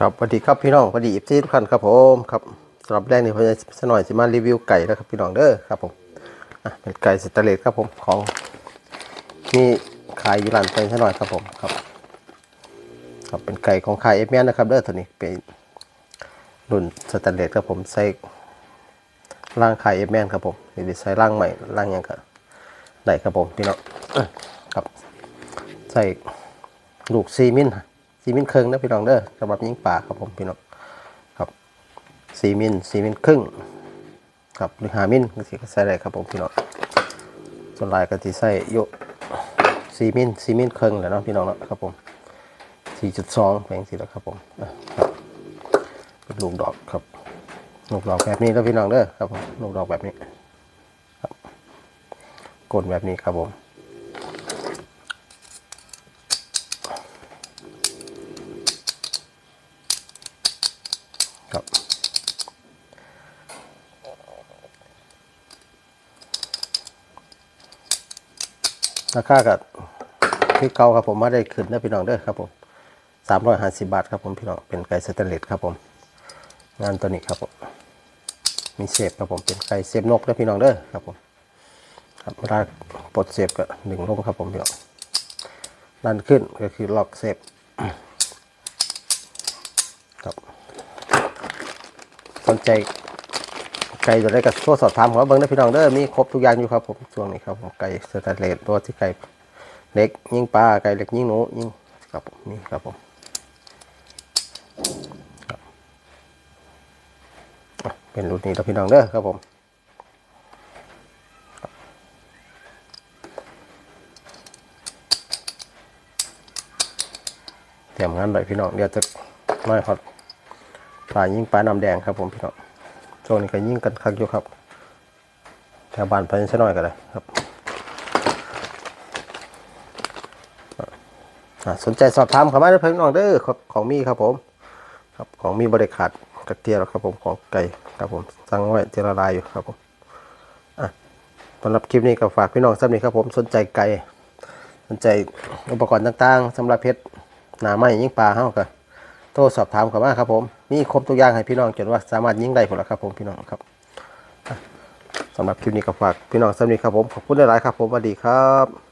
ครับสวัสดีครับพี่น้องสวัสดีอีฟซีทุกท่านครับผมครับสำหรับแรกนี่ผมจะสน่อยจะมารีวิวไก่นะครับพี่น้องเด้อครับผมอะเป็นไก่สเตนเลสครับผมของมีขายอยู่ร้านไก่สน่อยครับผมครับครับเป็นไก่ของขายเอฟแมนนะครับเด้อตัวนี้เป็นรุ่นสแตนเลสครับผมใส่ร่างขายเอฟแมนครับผมหรือใส่ร่างใหม่ร่างยังก็ได้ครับผมพี่น้องครับใส่ลูกซีมิน ซีมินครึ่งนะพี่น้องเด้อสำหรับยิงป่าครับผมพี่น้องครับซีมินซีมินครึ่งครับหรือหามินก็สิก็ใส่ได้ครับผมพี่น้องส่วนลายก็ที่ใส่โยซีมินซีมินครึ่งแหละเนาะพี่น้องเนาะครับผม4.2แปลงสิแล้วครับผมเป็นลูกดอกครับลูกดอกแบบนี้แล้วพี่น้องเด้อครับผมลูกดอกแบบนี้ครับกลนแบบนี้ครับผม ราคากับที่เกาครับผมมาได้ขึ้นนะพี่น้องเด้อครับผมสามร้อยห้าสิบบาทครับผมพี่น้องเป็นไก่สแตนเลสครับผม งานตัวนี้ครับผมมีเสียบครับผมเป็นไก่เสียบนกนะพี่น้องเด้อครับผมครับเวลาปลดเสียบก็ดึงลงครับผมพี่น้องดันขึ้นก็คือล็อกเสียบครับสนใจ ไก่ตัวได้กับโทรสอบถามขอเบิ้งได้พี่น้องเด้อมีครบทุกอย่างอยู่ครับผมช่วงนี้ครับผมไก่สแตนเลสตัวที่ไก่เล็กยิงปลาไก่เล็กยิงหนูยิงครับผมนี่ครับผมเป็นรุ่นนี้แล้วพี่น้องเด้อครับผมเตรียมงานไว้พี่น้องเดี๋ยวจะน้อยฮอตปลายิงปลาน้ำแดงครับผมพี่น้อง ช่วงนี้ก็ยิ่งกันคักอยู่ครับแถวบ้านไปนิดหน่อยก็ได้ครับสนใจสอบถามเข้ามาได้เพิ่งน้องเด้อครับของมีครับผม ครับของมีบริขาดกระเทียมครับผมของไก่ครับผมสั่งไว้เจรลายอยู่ครับผมอะสำหรับคลิปนี้ก็ฝากพี่น้องสักนี้ครับผมสนใจไก่สนใจอุปกรณ์ต่างๆสำหรับเพชรหนาไม้ยิ่งปลาเฮาก็ โทรสอบถามเข้ามาครับผม มีครบทุกอย่างให้พี่น้องจนว่าสามารถยิงได้ผลแล้วครับผมพี่น้องครับสำหรับคลิปนี้ก็ฝากพี่น้องสำหรับนี้ครับผมขอบคุณหลายๆครับผมสวัสดีครับ